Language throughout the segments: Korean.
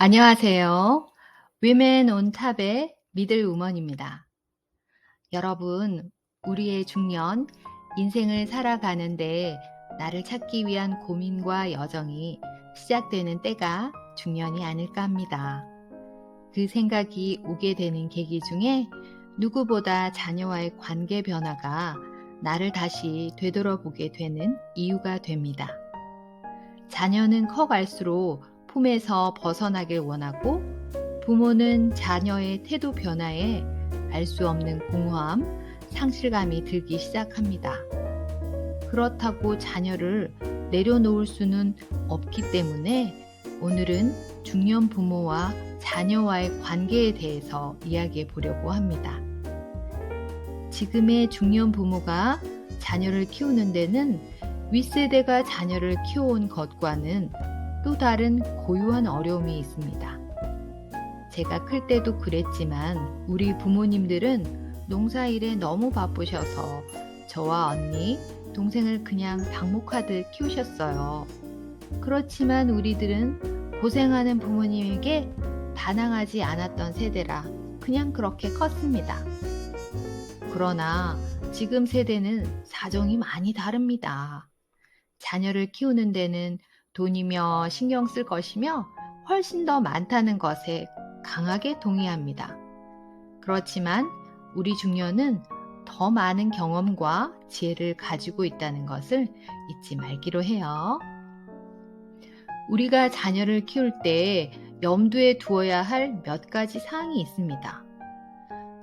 안녕하세요. 위멘 온 탑의 미들 우먼입니다. 여러분, 우리의 중년, 인생을 살아가는데 나를 찾기 위한 고민과 여정이 시작되는 때가 중년이 아닐까 합니다. 그 생각이 오게 되는 계기 중에 누구보다 자녀와의 관계 변화가 나를 다시 되돌아보게 되는 이유가 됩니다. 자녀는 커갈수록 품에서 벗어나길 원하고 부모는 자녀의 태도 변화에 알 수 없는 공허함, 상실감이 들기 시작합니다. 그렇다고 자녀를 내려놓을 수는 없기 때문에 오늘은 중년 부모와 자녀와의 관계에 대해서 이야기해 보려고 합니다. 지금의 중년 부모가 자녀를 키우는 데는 윗세대가 자녀를 키워온 것과는 또 다른 고유한 어려움이 있습니다. 제가 클 때도 그랬지만 우리 부모님들은 농사일에 너무 바쁘셔서 저와 언니, 동생을 그냥 방목하듯 키우셨어요. 그렇지만 우리들은 고생하는 부모님에게 반항하지 않았던 세대라 그냥 그렇게 컸습니다. 그러나 지금 세대는 사정이 많이 다릅니다. 자녀를 키우는 데는 돈이며 신경 쓸 것이며 훨씬 더 많다는 것에 강하게 동의합니다. 그렇지만 우리 중년은 더 많은 경험과 지혜를 가지고 있다는 것을 잊지 말기로 해요. 우리가 자녀를 키울 때 염두에 두어야 할 몇 가지 사항이 있습니다.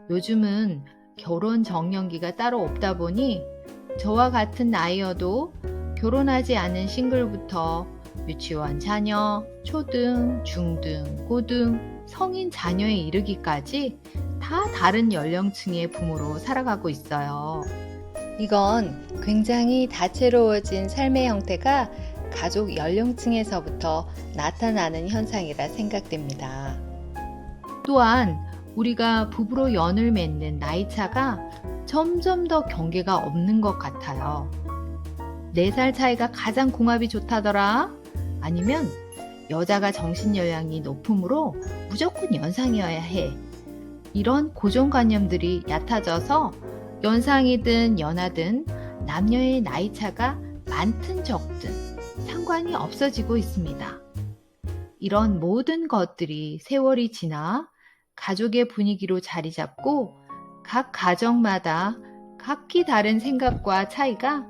요즘은 결혼 정년기가 따로 없다 보니 저와 같은 나이여도 결혼하지 않은 싱글부터 유치원 자녀, 초등, 중등, 고등, 성인 자녀에 이르기까지 다 다른 연령층의 부모로 살아가고 있어요. 이건 굉장히 다채로워진 삶의 형태가 가족 연령층에서부터 나타나는 현상이라 생각됩니다. 또한 우리가 부부로 연을 맺는 나이차가 점점 더 경계가 없는 것 같아요. 4살 차이가 가장 궁합이 좋다더라? 아니면 여자가 정신연령이 높으므로 무조건 연상이어야 해. 이런 고정관념들이 얕아져서 연상이든 연하든 남녀의 나이차가 많든 적든 상관이 없어지고 있습니다. 이런 모든 것들이 세월이 지나 가족의 분위기로 자리 잡고 각 가정마다 각기 다른 생각과 차이가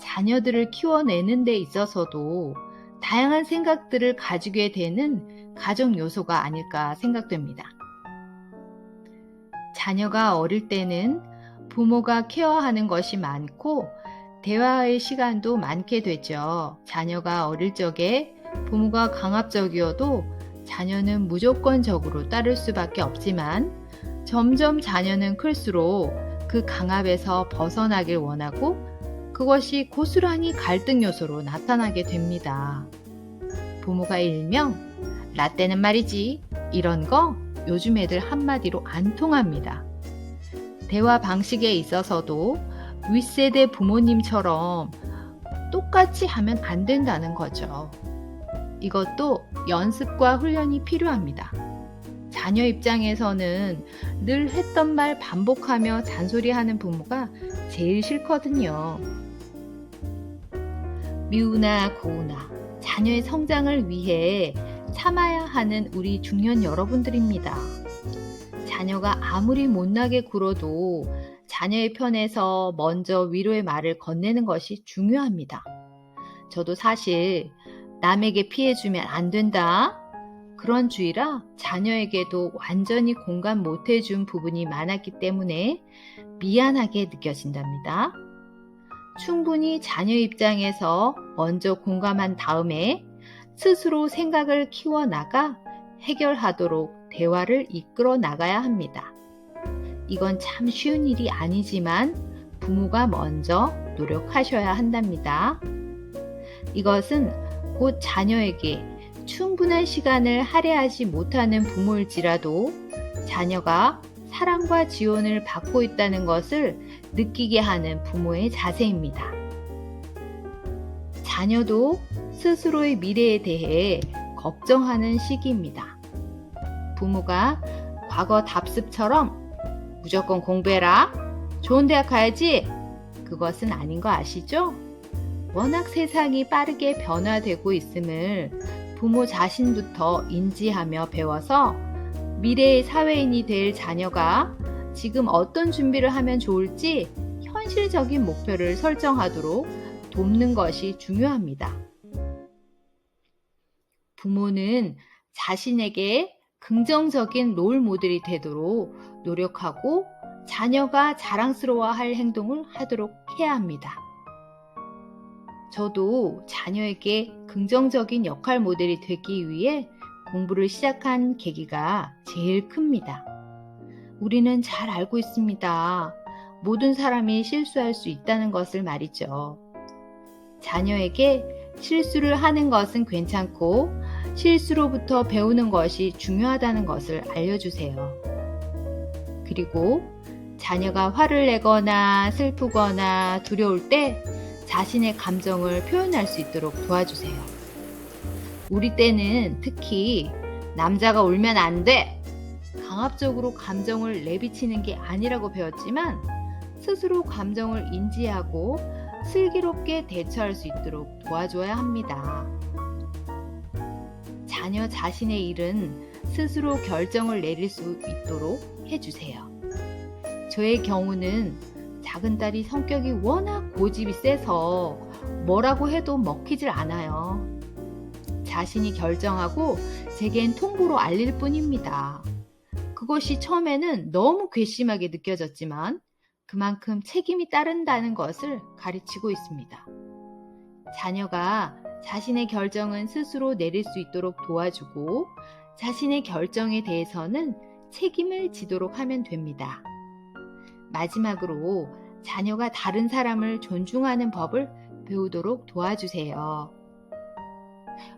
자녀들을 키워내는 데 있어서도 다양한 생각들을 가지게 되는 가정 요소가 아닐까 생각됩니다. 자녀가 어릴 때는 부모가 케어하는 것이 많고 대화의 시간도 많게 되죠. 자녀가 어릴 적에 부모가 강압적이어도 자녀는 무조건적으로 따를 수밖에 없지만 점점 자녀는 클수록 그 강압에서 벗어나길 원하고 그것이 고스란히 갈등 요소로 나타나게 됩니다. 부모가 일명 라떼는 말이지 이런 거 요즘 애들 한마디로 안 통합니다. 대화 방식에 있어서도 윗세대 부모님처럼 똑같이 하면 안 된다는 거죠. 이것도 연습과 훈련이 필요합니다. 자녀 입장에서는 늘 했던 말 반복하며 잔소리하는 부모가 제일 싫거든요. 미우나 고우나 자녀의 성장을 위해 참아야 하는 우리 중년 여러분들입니다. 자녀가 아무리 못나게 굴어도 자녀의 편에서 먼저 위로의 말을 건네는 것이 중요합니다. 저도 사실 남에게 피해주면 안 된다. 그런 주의라 자녀에게도 완전히 공감 못 해준 부분이 많았기 때문에 미안하게 느껴진답니다. 충분히 자녀 입장에서 먼저 공감한 다음에 스스로 생각을 키워나가 해결하도록 대화를 이끌어 나가야 합니다. 이건 참 쉬운 일이 아니지만 부모가 먼저 노력하셔야 한답니다. 이것은 곧 자녀에게 충분한 시간을 할애하지 못하는 부모일지라도 자녀가 사랑과 지원을 받고 있다는 것을 느끼게 하는 부모의 자세입니다. 자녀도 스스로의 미래에 대해 걱정하는 시기입니다. 부모가 과거 답습처럼 무조건 공부해라. 좋은 대학 가야지. 그것은 아닌 거 아시죠? 워낙 세상이 빠르게 변화되고 있음을 부모 자신부터 인지하며 배워서 미래의 사회인이 될 자녀가 지금 어떤 준비를 하면 좋을지 현실적인 목표를 설정하도록 돕는 것이 중요합니다. 부모는 자신에게 긍정적인 롤 모델이 되도록 노력하고 자녀가 자랑스러워할 행동을 하도록 해야 합니다. 저도 자녀에게 긍정적인 역할 모델이 되기 위해 공부를 시작한 계기가 제일 큽니다. 우리는 잘 알고 있습니다. 모든 사람이 실수할 수 있다는 것을 말이죠. 자녀에게 실수를 하는 것은 괜찮고 실수로부터 배우는 것이 중요하다는 것을 알려주세요. 그리고 자녀가 화를 내거나 슬프거나 두려울 때 자신의 감정을 표현할 수 있도록 도와주세요. 우리 때는 특히 남자가 울면 안 돼! 강압적으로 감정을 내비치는 게 아니라고 배웠지만 스스로 감정을 인지하고 슬기롭게 대처할 수 있도록 도와줘야 합니다. 자녀 자신의 일은 스스로 결정을 내릴 수 있도록 해주세요. 저의 경우는 작은 딸이 성격이 워낙 고집이 세서 뭐라고 해도 먹히질 않아요. 자신이 결정하고 제겐 통보로 알릴 뿐입니다. 그것이 처음에는 너무 괘씸하게 느껴졌지만 그만큼 책임이 따른다는 것을 가르치고 있습니다. 자녀가 자신의 결정은 스스로 내릴 수 있도록 도와주고 자신의 결정에 대해서는 책임을 지도록 하면 됩니다. 마지막으로 자녀가 다른 사람을 존중하는 법을 배우도록 도와주세요.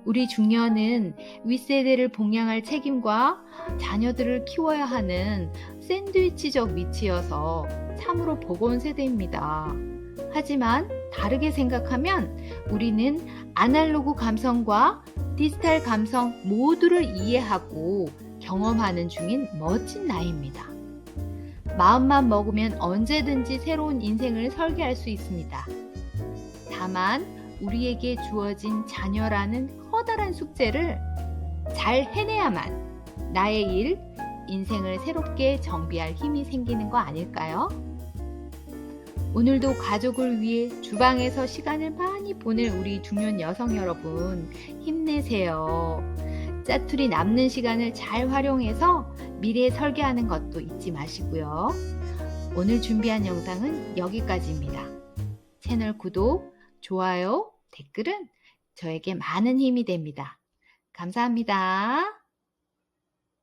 우리 중년은 윗세대를 봉양할 책임과 자녀들을 키워야 하는 샌드위치적 위치여서 참으로 버거운 세대입니다. 하지만 다르게 생각하면 우리는 아날로그 감성과 디지털 감성 모두를 이해하고 경험하는 중인 멋진 나이입니다. 마음만 먹으면 언제든지 새로운 인생을 설계할 수 있습니다. 다만 우리에게 주어진 자녀라는 커다란 숙제를 잘 해내야만 나의 일, 인생을 새롭게 정비할 힘이 생기는 거 아닐까요? 오늘도 가족을 위해 주방에서 시간을 많이 보낼 우리 중년 여성 여러분 힘내세요. 짜투리 남는 시간을 잘 활용해서 미래 설계하는 것도 잊지 마시고요. 오늘 준비한 영상은 여기까지입니다. 채널 구독, 좋아요, 댓글은 저에게 많은 힘이 됩니다. 감사합니다.